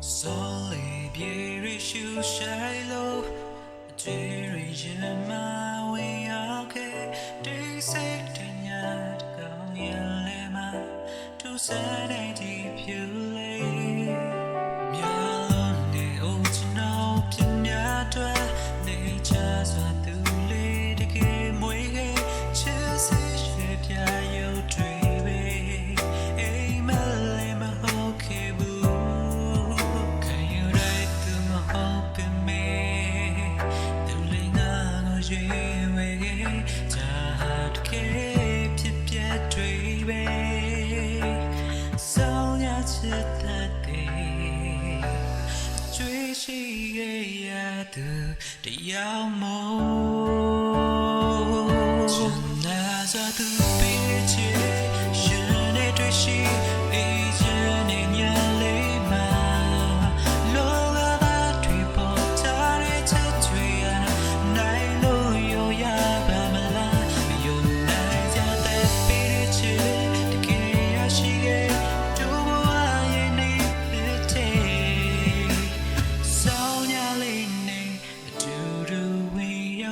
Solid beauty shoes shine low During your mind we are okay They say to nyat gao yan le ma To sanity pure ခဲ့ဖြစ်ပြတွေပဲဆောင်းရချစ်တတ်တယ်ကျွေးရှိရဲ့ရသူတရားမို့ 나자두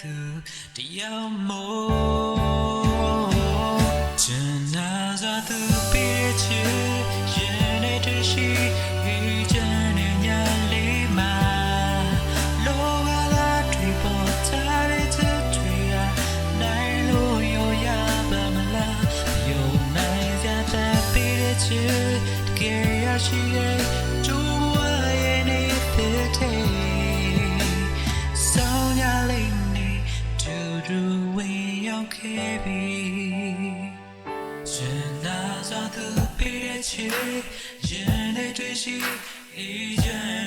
သူတယောက်မို့ကျန်နာသာသူပြေချင်ရင်နေတရှိဤကျန်နေညာလေးမှာလောကလာတွေပေါ်ထားတဲ့သူတွေဟာနိုင်လို့ရောရပါမလားယုံနိုင်ကြတဲ့ပြေချင်တကယ်ရရှိရဲ့ TV 是那张图片的情，眼泪堆积，一见。